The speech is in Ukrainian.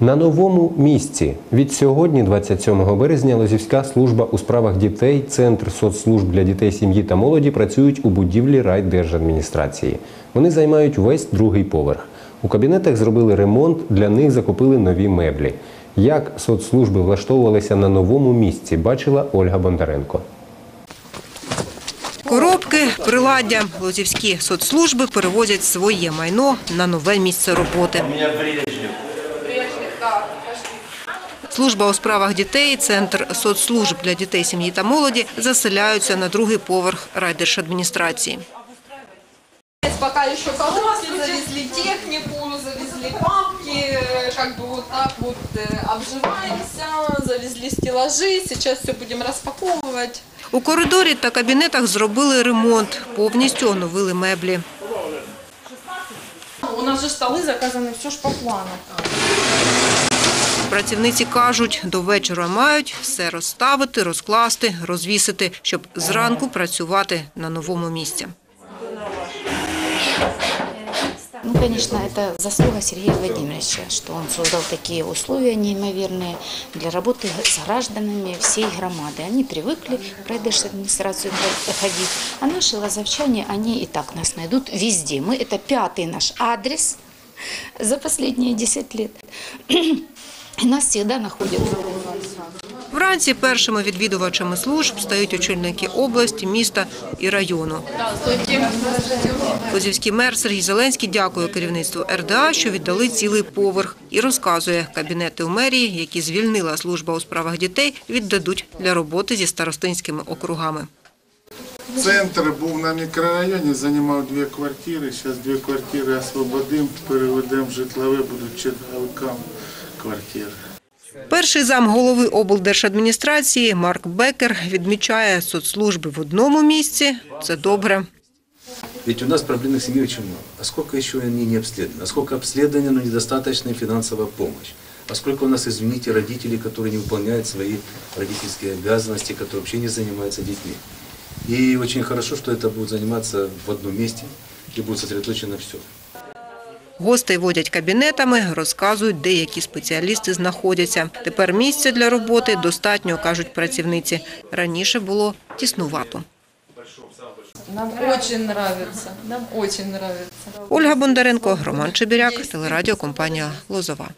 На новому місці від сьогодні, 27 березня, Лозівська служба у справах дітей, Центр соцслужб для дітей, сім'ї та молоді працюють у будівлі райдержадміністрації. Вони займають весь другий поверх. У кабінетах зробили ремонт, для них закупили нові меблі. Як соцслужби влаштовувалися на новому місці, бачила Ольга Бондаренко. Коробки, приладдя. Лозівські соцслужби перевозять своє майно на нове місце роботи. Служба у справах дітей, Центр соцслужб для дітей, сім'ї та молоді заселяються на другий поверх райдержадміністрації. Пока еще коробки, завезли технику, завезли папки, э, как бы вот так вот э, обживаемся, завезли стеллажи, сейчас все будем распаковывать. У коридорі та кабінетах зробили ремонт, повністю оновили меблі. У нас же столы заказаны все ж по плану. Працівниці кажуть, до вечора мають все розставити, розкласти, розвісити, щоб зранку працювати на новому місці. Ну, конечно, это заслуга Сергея Владимировича, что он создал такие условия неимоверные для работы с гражданами всей громады. Они привыкли в райдержадминистрацию ходить, а наши лазовчане, они и так нас найдут везде. Мы, это пятый наш адрес за последние 10 лет. И нас всегда находят. Вранці першими відвідувачами служб стають очільники області, міста і району. Лозівський мер Сергій Зеленський дякує керівництву РДА, що віддали цілий поверх, і розказує, кабінети у мерії, які звільнила служба у справах дітей, віддадуть для роботи зі старостинськими округами. Центр був на мікрорайоні, займав дві квартири. Зараз дві квартири освободимо, переведемо в житлове, будуть черговикам квартири. Перший зам голови облдержадміністрації Марк Бекер відмічає соцслужби в одному місці. Це добре. Ведь у нас проблемных семей очень много. А сколько еще они не обследованы? А сколько обследованы, но недостаточная финансовая помощь? А сколько у нас, извините, родителей, которые не выполняют свои родительские обязанности, которые вообще не занимаются детьми? И очень хорошо, что это будет заниматься в одном месте, где будет сосредоточено все. Гостей водять кабінетами, розказують, де які спеціалісти знаходяться. Тепер місця для роботи достатньо, кажуть працівниці. Раніше було тіснувато. Нам очень подобається. нам очень подобається. Ольга Бондаренко, Роман Чебіряк, телерадіокомпанія «Лозова».